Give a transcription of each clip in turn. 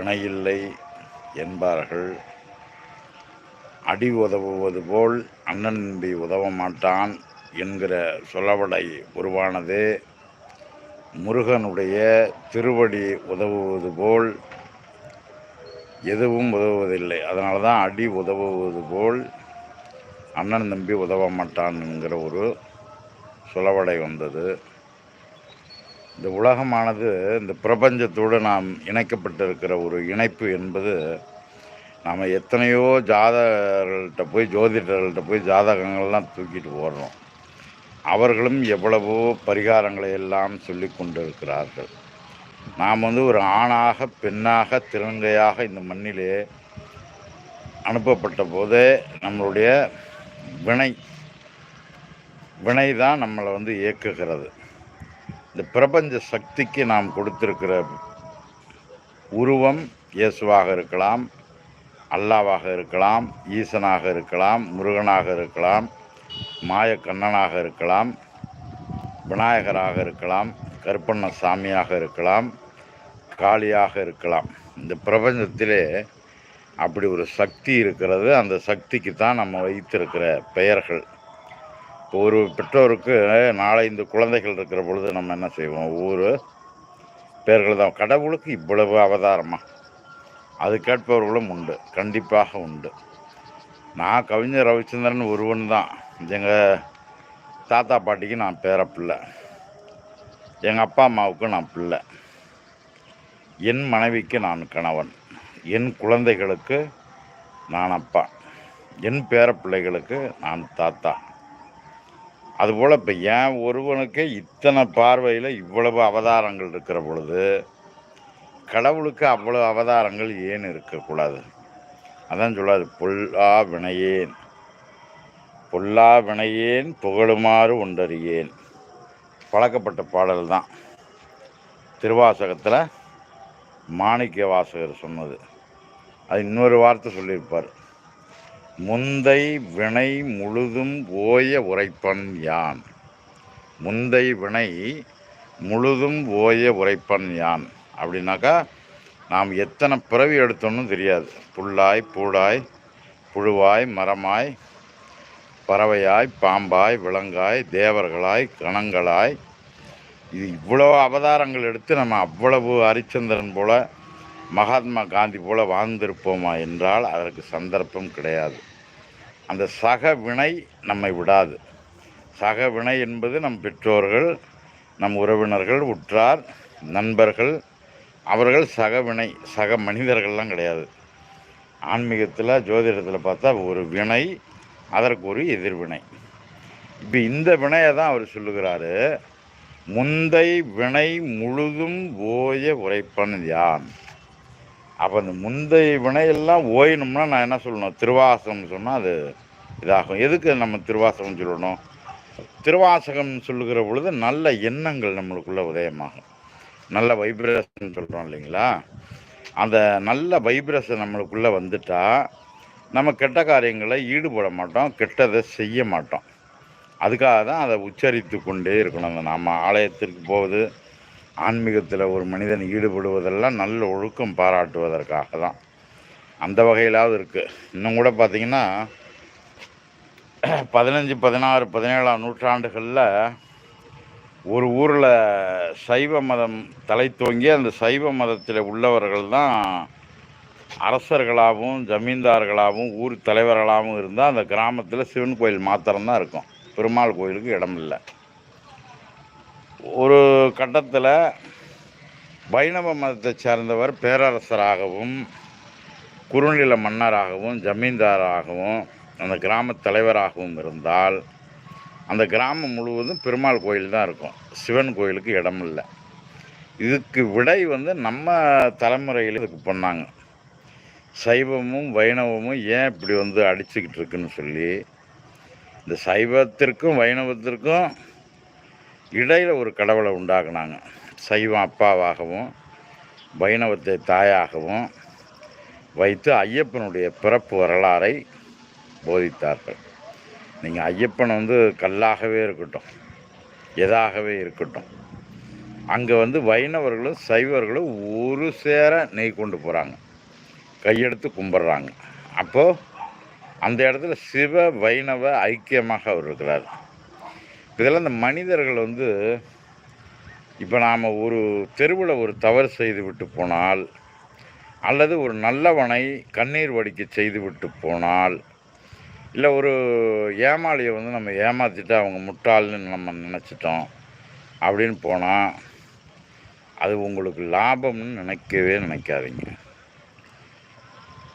வினையில்லை என்பார்கள். அடி உதவுவது போல் அண்ணன் நம்பி உதவ மாட்டான் என்கிற சொலவடை உருவானது. முருகனுடைய திருவடி உதவுவது போல் எதுவும் உதவுவதில்லை. அதனால தான் அடி உதவுவது போல் அண்ணன் தம்பி உதவ மாட்டான் என்கிற ஒரு சொலவடை வந்தது. இந்த உலகமானது இந்த பிரபஞ்சத்தோடு நாம் இணைக்கப்பட்டிருக்கிற ஒரு இணைப்பு என்பது நாம் எத்தனையோ ஜாதகர்கள்ட்ட போய் ஜோதிடர்கள்ட்ட போய் ஜாதகங்கள்லாம் தூக்கிட்டு போடுறோம் அவர்களும் எவ்வளவோ பரிகாரங்களை எல்லாம் சொல்லி கொண்டிருக்கிறார்கள். நாம் வந்து ஒரு ஆணாக பெண்ணாக திருநங்கையாக இந்த மண்ணிலே அனுப்பப்பட்ட போதே நம்மளுடைய வினை வினை தான் நம்மளை வந்து இயக்குகிறது. இந்த பிரபஞ்ச சக்திக்கு நாம் கொடுத்திருக்கிற உருவம் இயேசுவாக இருக்கலாம் அல்லாவாக இருக்கலாம் ஈசனாக இருக்கலாம் முருகனாக இருக்கலாம் மாயக்கண்ணனாக இருக்கலாம் விநாயகராக இருக்கலாம் கருப்பண்ண சாமியாக இருக்கலாம் காளியாக இருக்கலாம். இந்த பிரபஞ்சத்திலே அப்படி ஒரு சக்தி இருக்கிறது. அந்த சக்திக்கு தான் நம்ம வைத்திருக்கிற பெயர்கள். ஒரு பெற்றோருக்கு நாளை இந்த குழந்தைகள் இருக்கிற பொழுது நம்ம என்ன செய்வோம்? ஒவ்வொரு பேர்கள் தான். கடவுளுக்கு இவ்வளவு அவதாரமாக அது கேட்பவர்களும் உண்டு. கண்டிப்பாக உண்டு. நான் கவிஞர் ரவிச்சந்திரன் ஒருவன் தான். எங்கள் தாத்தா பாட்டிக்கு நான் பேர பிள்ளை. எங்கள் அப்பா அம்மாவுக்கு நான் பிள்ளை. என் மனைவிக்கு நான் கணவன். என் குழந்தைகளுக்கு நான் அப்பா. என் பேர பிள்ளைகளுக்கு நான் தாத்தா. அதுபோல் இப்போ ஏன் ஒருவனுக்கே இத்தனை பார்வையில் இவ்வளவு அவதாரங்கள் இருக்கிற பொழுது கடவுளுக்கு அவ்வளவு அவதாரங்கள் ஏன் இருக்கக்கூடாது அதான் சொல்லாது பொல்லா வினையேன். பொல்லா வினையேன் புகழுமாறு ஒன்றறியேன். பழக்கப்பட்ட பாடல் தான். திருவாசகத்தில் மாணிக்க வாசகர் சொன்னது. அது இன்னொரு வார்த்தை சொல்லியிருப்பார். முந்தை வினை முழுதும் ஓய உரைப்பன் யான்? முந்தை வினை முழுதும் ஓய உரைப்பன் யான்? அப்படின்னாக்கா நாம் எத்தனை பிறவி எடுத்தோம்னு தெரியாது. புல்லாய் பூடாய் புழுவாய் மரமாய் பறவையாய் பாம்பாய் விலங்காய் தேவர்களாய் கணங்களாய். இது இவ்வளோ அவதாரங்கள் எடுத்து நம்ம அவ்வளவு ஹரிச்சந்திரன் போல மகாத்மா காந்தி போல வாழ்ந்திருப்போமா என்றால் அதற்கு சந்தர்ப்பம் கிடையாது. அந்த சக வினை நம்மை விடாது. சக வினை என்பது நம் பெற்றோர்கள் நம் உறவினர்கள் உற்றார் நண்பர்கள் அவர்கள் சக வினை சக மனிதர்கள்லாம் கிடையாது. ஆன்மீகத்தில் ஜோதிடத்தில் பார்த்தா ஒரு வினை அதற்கு ஒரு எதிர்வினை. இப்போ இந்த வினையை தான் அவர் சொல்லுகிறாரு முந்தை வினை முழுதும் ஓய உரைப்பன் யான்? அப்போ அந்த முந்தைய வினையெல்லாம் ஓயணும்னா நான் என்ன சொல்லணும்? திருவாசகம் சொன்னால் அது இதாகும். எதுக்கு நம்ம திருவாசகம் சொல்லணும்? திருவாசகம் சொல்லுகிற பொழுது நல்ல எண்ணங்கள் நம்மளுக்குள்ள உதயமாகும். நல்ல வைப்ரேஷன் சொல்கிறோம் இல்லைங்களா? அந்த நல்ல வைப்ரேஷன் நம்மளுக்குள்ளே வந்துட்டால் நம்ம கெட்ட காரியங்களை ஈடுபட மாட்டோம் கெட்டதை செய்ய மாட்டோம். அதுக்காக தான் அதை உச்சரித்து கொண்டே இருக்கணும். அந்த நம்ம ஆலயத்திற்கு போகுது ஆன்மீகத்தில் ஒரு மனிதன் ஈடுபடுவதெல்லாம் நல்ல ஒழுக்கம் பாராட்டுவதற்காக தான். அந்த வகையிலாவது இருக்குது இன்னும் கூட பார்த்திங்கன்னா பதினஞ்சு பதினாறு பதினேழாம் நூற்றாண்டுகளில் ஒரு ஊரில் சைவ மதம் தலை தோங்கி அந்த சைவ மதத்தில் உள்ளவர்கள் தான் அரசர்களாகவும் ஜமீன்தார்களாகவும் ஊர் தலைவர்களாகவும் இருந்தால் அந்த கிராமத்தில் சிவன் கோயில் மாத்திரம்தான் இருக்கும். பெருமாள் கோயிலுக்கு இடம் இல்லை ஒரு கட்டத்தில் வைணவ மதத்தை சேர்ந்தவர் பேரரசராகவும் குறுநில மன்னராகவும் ஜமீன்தாராகவும் அந்த கிராம தலைவராகவும் இருந்தால் அந்த கிராமம் முழுவதும் பெருமாள் கோயில் தான் இருக்கும். சிவன் கோயிலுக்கு இடம் இல்லை. இதுக்கு விடை வந்து நம்ம தலைமுறையில் இதுக்கு பண்ணாங்க. சைவமும் வைணவமும் ஏன் இப்படி வந்து அடிச்சுக்கிட்டு இருக்குன்னு சொல்லி இந்த சைவத்திற்கும் வைணவத்திற்கும் இடையில் ஒரு கடவுளை உண்டாக்குனாங்க. சைவம் அப்பாவாகவும் வைணவத்தை தாயாகவும் வைத்து ஐயப்பனுடைய பிறப்பு வரலாறை போதித்தார்கள். நீங்கள் ஐயப்பன் வந்து கல்லாகவே இருக்கட்டும் எதாகவே இருக்கட்டும் அங்கே வந்து வைணவர்களும் சைவர்களும் ஒரு சேர நெய் கொண்டு போகிறாங்க கையெடுத்து கும்பிட்றாங்க. அப்போது அந்த இடத்துல சிவ வைணவ ஐக்கியமாக அவர் இருக்கிறார். இதெல்லாம் இந்த மனிதர்கள் வந்து இப்போ நாம் ஒரு தெருவில் ஒரு தவறு செய்து விட்டு போனால் அல்லது ஒரு நல்லவனை கண்ணீர் வடிக்க செய்து விட்டு போனால் இல்லை ஒரு ஏமாளியை வந்து நம்ம ஏமாற்றிட்டு அவங்க முட்டாள்னு நம்ம நினச்சிட்டோம் அப்படின்னு போனால் அது உங்களுக்கு லாபம்னு நினைக்கவே நினைக்காதீங்க.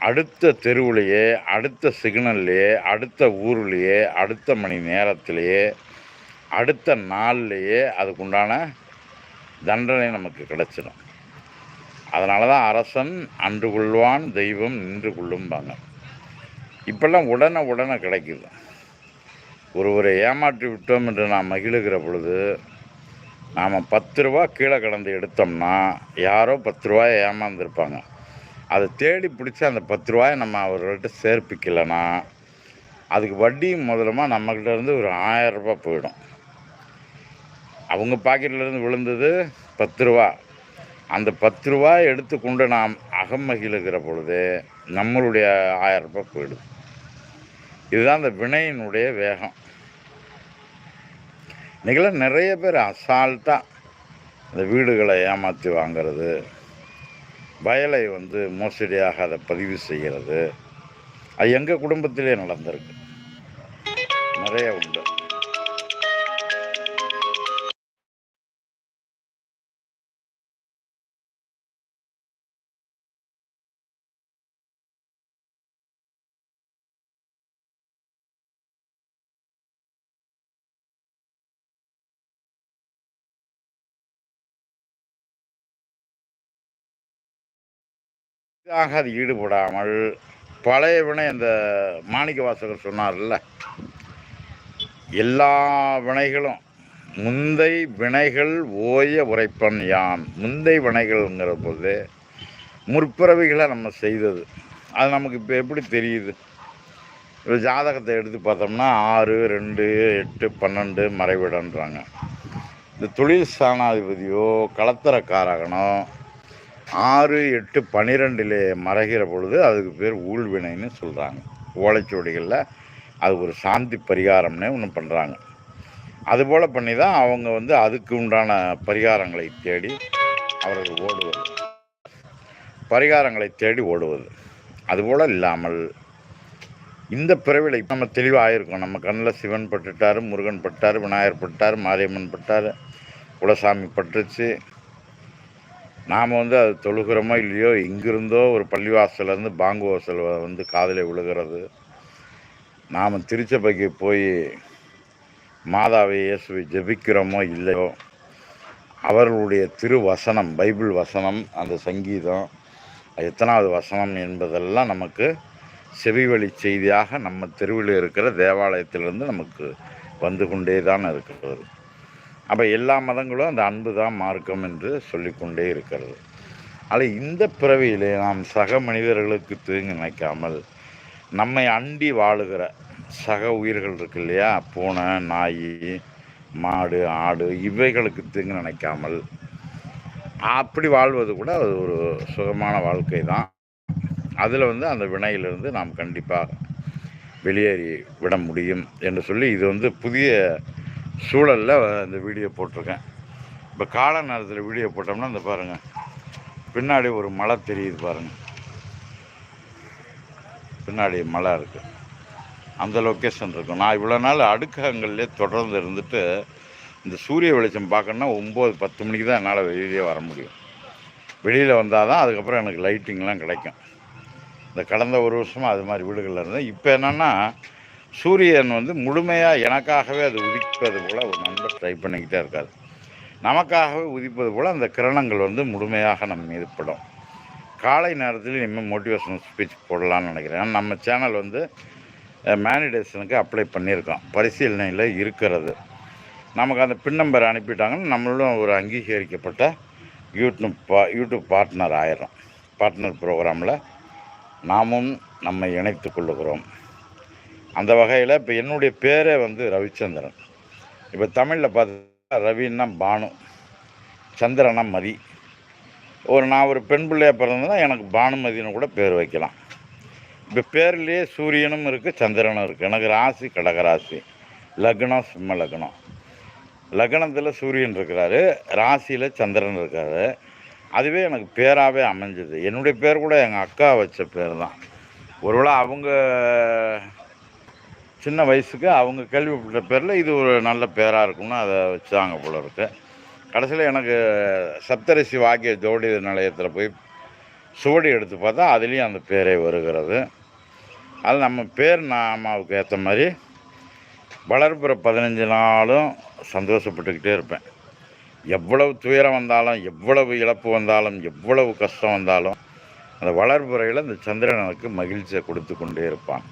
அடுத்த தெருவுலையே அடுத்த சிக்னல்லையே அடுத்த ஊர்லேயே அடுத்த மணி நேரத்திலேயே அடுத்த நாள்லேயே அதுக்குண்டான தண்டனை நமக்கு கிடைச்சிடும் அதனால தான் அரசன் அன்று கொள்வான் தெய்வம் நின்று கொள்ளும்பாங்க. இப்பெல்லாம் உடனே உடனே கிடைக்குது. ஒருவரை ஏமாற்றி விட்டோம் என்று நாம் மகிழுகிற பொழுது நாம் பத்து ரூபா கீழே கடந்து எடுத்தோம்னா யாரோ பத்து ரூபாயை ஏமாந்துருப்பாங்க. அதை தேடி பிடிச்சி அந்த பத்து ரூபாயை நம்ம அவர்கள்ட்ட சேர்ப்பிக்கலைன்னா அதுக்கு வட்டியும் முதலமாக நம்மக்கிட்ட இருந்து ஒரு ஆயிரம் ரூபாய் போயிடும். அவங்க பாக்கெட்லேருந்து விழுந்தது பத்து ரூபா. அந்த பத்து ரூபாய் எடுத்துக்கொண்டு நாம் அகம் அகமகிழுகிற பொழுது நம்மளுடைய ஆயிரம் ரூபாய் போயிடுது. இதுதான் அந்த வினையினுடைய வேகம். இன்றைக்கெல்லாம் நிறைய பேர் அசால்ட்டாக இந்த வீடுகளை ஏமாற்றி வாங்கிறது வயலை வந்து மோசடியாக அதை பதிவு செய்கிறது. அது எங்கள் குடும்பத்திலே நடந்திருக்கு. நிறைய உண்டு. இதாக அது ஈடுபடாமல் பழைய வினை அந்த மாணிக்க வாசகர் சொன்னார்ல எல்லா வினைகளும் முந்தை வினைகள் ஓய உரைப்பன் யான் முந்தை வினைகள்ங்கிற போது முற்பிறவிகளை நம்ம செய்தது. அது நமக்கு இப்போ எப்படி தெரியுது? இப்போ ஜாதகத்தை எடுத்து பார்த்தோம்னா ஆறு ரெண்டு எட்டு பன்னெண்டு மறைவிடன்றாங்க. இந்த தொழில் ஸ்தானாதிபதியோ கலத்தரக்காரகனோ ஆறு எட்டு பன்னிரெண்டிலே மறைகிற பொழுது அதுக்கு பேர் ஊழ்வினைன்னு சொல்கிறாங்க ஓலைச்சுவடிகளில் அது ஒரு சாந்தி பரிகாரம்னே ஒன்று பண்ணுறாங்க அதுபோல் பண்ணி தான் அவங்க வந்து அதுக்கு உண்டான பரிகாரங்களை தேடி அவர்கள் ஓடுவது. பரிகாரங்களை தேடி ஓடுவது. அதுபோல் இல்லாமல் இந்த பிறவிலை நம்ம தெளிவாக இருக்கோம் நம்ம கண்ணில் சிவன் பட்டுட்டார் முருகன் பட்டார் விநாயகர் பட்டார் மாரியம்மன் பட்டார் குலசாமி பட்டுருச்சு. நாம் வந்து அது தொழுகிறோமோ இல்லையோ இங்கிருந்தோ ஒரு பள்ளிவாசலேருந்து பாங்கு வாசல் வந்து காதில் விழுகிறது. நாம் திருச்சபைக்கு போய் மாதாவை இயேசுவை ஜெபிக்கிறோமோ இல்லையோ அவர்களுடைய திருவசனம் பைபிள் வசனம் அந்த சங்கீதம் எத்தனாவது வசனம் என்பதெல்லாம் நமக்கு செவிவழி செய்தியாக நம்ம தெருவில் இருக்கிற தேவாலயத்திலிருந்து நமக்கு வந்து கொண்டே தான் இருக்கிறது. அப்போ எல்லா மதங்களும் அந்த அன்பு தான் மார்க்கம் என்று சொல்லிக்கொண்டே இருக்கிறது. ஆனால் இந்த பிறவியிலே நாம் சக மனிதர்களுக்கு தீங்கு நினைக்காமல் நம்மை அண்டி வாழுகிற சக உயிர்கள் இருக்கு இல்லையா? பூனை நாய் மாடு ஆடு இவைகளுக்கு தீங்கு நினைக்காமல் அப்படி வாழ்வது கூட அது ஒரு சுகமான வாழ்க்கை தான் அதில் வந்து அந்த வினையிலிருந்து நாம் கண்டிப்பாக வெளியேறி விட முடியும் என்று சொல்லி இது வந்து புதிய சூழலில் இந்த வீடியோ போட்டிருக்கேன். இப்போ கால நேரத்தில் வீடியோ போட்டோம்னா இந்த பாருங்கள் பின்னாடி ஒரு மலை தெரியுது பாருங்கள் பின்னாடி மலை இருக்குது அந்த லொக்கேஷன் இருக்கும். நான் இவ்வளோ நாள் அடுக்ககங்கள்லேயே தொடர்ந்து இருந்துட்டு இந்த சூரிய வெளிச்சம் பார்க்கணுன்னா ஒம்பது பத்து மணிக்கு தான் என்னால் வெளியிலே வர முடியும். வெளியில் வந்தால் தான் அதுக்கப்புறம் எனக்கு லைட்டிங்லாம் கிடைக்கும். இந்த கடந்த ஒரு வருஷமாக அது மாதிரி வீடுகளில் இருந்தேன். இப்போ என்னென்னா சூரியன் வந்து முழுமையாக எனக்காகவே அது உதிப்பது போல் ஒரு நண்பர் ட்ரை பண்ணிக்கிட்டே இருக்காது நமக்காகவே உதிப்பது போல் அந்த கிரணங்கள் வந்து முழுமையாக நம்ம மீது படும். காலை நேரத்தில் இனிமேல் மோட்டிவேஷனல் ஸ்பீச் போடலான்னு நினைக்கிறேன். நம்ம சேனல் வந்து மேனிடேஷனுக்கு அப்ளை பண்ணியிருக்கோம். பரிசீலனையில் இருக்கிறது. நமக்கு அந்த பின் நம்பர் அனுப்பிட்டாங்கன்னா நம்மளும் ஒரு அங்கீகரிக்கப்பட்ட யூடியூப் பா யூடியூப் பார்ட்னர் ஆயிரும் பார்ட்னர் ப்ரோக்ராமில் நாமும் நம்மை இணைத்து கொள்ளுகிறோம். அந்த வகையில் இப்போ என்னுடைய பேரே வந்து ரவிச்சந்திரன். இப்போ தமிழில் பார்த்தா ரவின்னா பானு சந்திரனா மதி. ஒரு நான் ஒரு பெண் பிள்ளையாக பிறந்ததுனா எனக்கு பானுமதினு கூட பேர் வைக்கலாம். இப்போ பேர்லேயே சூரியனும் இருக்குது சந்திரனும் இருக்குது எனக்கு ராசி கடகராசி லக்னம் சிம்ம லக்னம். லக்னத்தில் சூரியன் இருக்கிறாரு ராசியில் சந்திரன் இருக்காரு. அதுவே எனக்கு பேராகவே அமைஞ்சது. என்னுடைய பேர் கூட எங்கள் அக்கா வச்ச பேர் தான். ஒருவேளை அவங்க சின்ன வயசுக்கு அவங்க கேள்விப்பட்ட பேரில் இது ஒரு நல்ல பேராக இருக்கும்னு அதை வச்சாங்க போல இருக்கு. கடைசியில் எனக்கு சப்தரிசி வாக்கிய ஜோடி நிலையத்தில் போய் சுவடி எடுத்து பார்த்தா அதுலேயும் அந்த பேரே வருகிறது. அது நம்ம பேர் நாமாவுக்கு ஏற்ற மாதிரி வளர்ப்புற பதினஞ்சு நாளும் சந்தோஷப்பட்டுக்கிட்டே இருப்பேன். எவ்வளவு துயரம் வந்தாலும் எவ்வளவு இழப்பு வந்தாலும் எவ்வளவு கஷ்டம் வந்தாலும் அந்த வளர்ப்புறையில் இந்த சந்திரன் எனக்கு மகிழ்ச்சியை கொடுத்து கொண்டே இருப்பான்.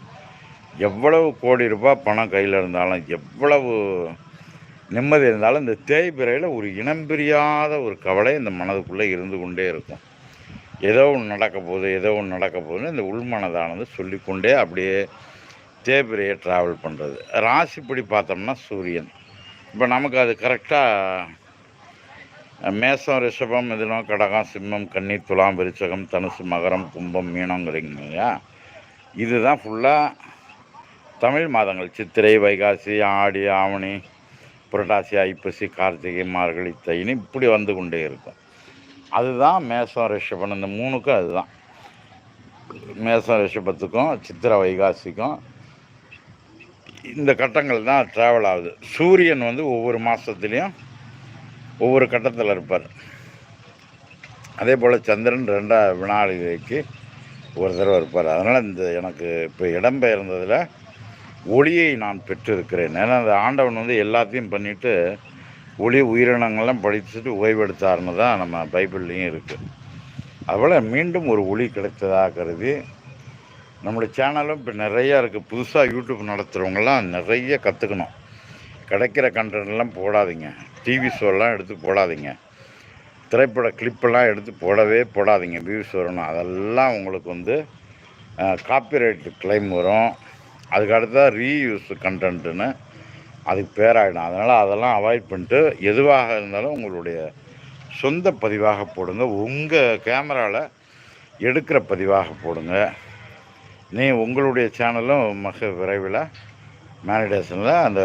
எவ்வளவு கோடி ரூபாய் பணம் கையில் இருந்தாலும் எவ்வளவு நிம்மதி இருந்தாலும் இந்த தேய்பிறையில் ஒரு இனம் பிரியாத ஒரு கவலை இந்த மனதுக்குள்ளே இருந்து கொண்டே இருக்கும். ஏதோ ஒன்று நடக்க போகுது ஏதோ ஒன்று நடக்க போகுதுன்னு இந்த உள்மனதானது சொல்லிக்கொண்டே அப்படியே தேய்பிரையை ட்ராவல் பண்ணுறது ராசிப்படி பார்த்தோம்னா சூரியன். இப்போ நமக்கு அது கரெக்டாக மேசம் ரிஷபம் மிதுனம் கடகம் சிம்மம் கன்னி துலாம் விருச்சகம் தனுசு மகரம் கும்பம் மீனங்கிறீங்க இல்லையா? இதுதான் ஃபுல்லாக தமிழ் மாதங்கள். சித்திரை வைகாசி ஆடி ஆவணி புரட்டாசி ஐப்பசி கார்த்திகை மார்கழி தைனி இப்படி வந்து கொண்டே இருக்கும். அதுதான் மேசம் ரிஷபன் இந்த மூணுக்கும் அதுதான். மேசம் ரிஷபத்துக்கும் சித்திரை வைகாசிக்கும் இந்த கட்டங்கள் தான் ட்ராவல் ஆகுது. சூரியன் வந்து ஒவ்வொரு மாதத்துலேயும் ஒவ்வொரு கட்டத்தில் இருப்பார். அதே போல் சந்திரன் ரெண்டாவது வினாடிக்கு ஒரு தடவை இருப்பார். அதனால் இந்த எனக்கு இப்போ இடம்பெயர்ந்ததில் ஒளியை நான் பெற்றிருக்கிறேன். ஏன்னா அந்த ஆண்டவன் வந்து எல்லாத்தையும் பண்ணிவிட்டு ஒளி உயிரினங்கள்லாம் படிச்சுட்டு ஓய்வெடுத்தாருன்னு தான் நம்ம பைபிள்லேயும் இருக்குது அதுபோல் மீண்டும் ஒரு ஒளி கிடைத்ததாக கருதி நம்மளுடைய சேனலும் இப்போ நிறையா இருக்குது புதுசாக யூடியூப் நடத்துகிறவங்கலாம் நிறைய கற்றுக்கணும் கிடைக்கிற கண்டென்ட்லாம் போடாதீங்க. டிவி ஷோலாம் எடுத்து போடாதீங்க. திரைப்பட கிளிப்பெல்லாம் எடுத்து போடவே போடாதீங்க. வியூஸ் வரணும் அதெல்லாம் உங்களுக்கு வந்து காப்பிரைட் கிளைம் வரும். அதுக்கு அடுத்ததாக ரீயூஸ் கண்டென்ட்டுன்னு அதுக்கு பேராயிடும். அதனால் அதெல்லாம் அவாய்ட் பண்ணிட்டு எதுவாக இருந்தாலும் உங்களுடைய சொந்த பதிவாக போடுங்க. உங்கள் கேமராவில் எடுக்கிற பதிவாக போடுங்க. நீ உங்களுடைய சேனலும் மிக விரைவில் மேனிடேஷனில் அந்த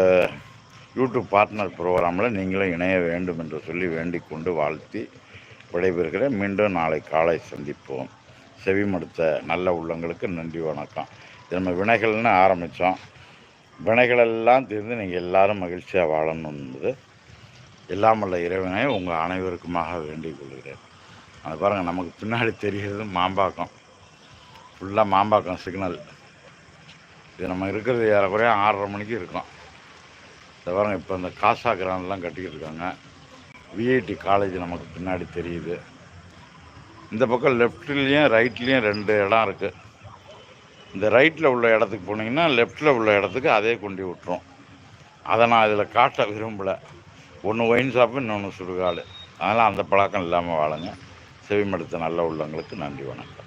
யூடியூப் பார்ட்னர் ப்ரோக்ராமில் நீங்களும் இணைய வேண்டும் என்று சொல்லி வேண்டிக் கொண்டு வாழ்த்தி விடைபெறுகிறேன். மீண்டும் நாளை காலை சந்திப்போம். செவிமடுத்த நல்ல உள்ளங்களுக்கு நன்றி வணக்கம். நம்ம வினைகள்னு ஆரம்பித்தோம். வினைகளெல்லாம் தீர்ந்து நீங்கள் எல்லாரும் மகிழ்ச்சியாக வாழணுன்றது எல்லாம் வல்ல இறைவனை உங்கள் அனைவருக்குமாக வேண்டிக் கொள்கிறேன். அது பாருங்கள் நமக்கு பின்னாடி தெரிகிறது மாம்பாக்கம். ஃபுல்லாக மாம்பாக்கம் சிக்னல். இது நம்ம இருக்கிறது ஏறக்குறைய ஆறரை மணிக்கு இருக்கோம். இந்த பாருங்க இப்போ இந்த காசா கிராண்ட்லாம் கட்டிக்கிட்டு இருக்காங்க. விஐடி காலேஜ் நமக்கு பின்னாடி தெரியுது. இந்த பக்கம் லெஃப்ட்லேயும் ரைட்லேயும் ரெண்டு இடம் இருக்குது இந்த ரைட்டில் உள்ள இடத்துக்கு போனீங்கன்னா லெஃப்ட்டில் உள்ள இடத்துக்கு அதே கொண்டு விட்டுரும். அதை நான் இதில் காட்ட விரும்பலை. ஒன்று ஒயின் ஷாப்பு இன்னொன்று சுடுகாடு. அதனால் அந்த பழக்கம் இல்லாமல் வாழுங்க. செவிமடுத்த நல்ல உள்ளங்களுக்கு நன்றி வணக்கம்.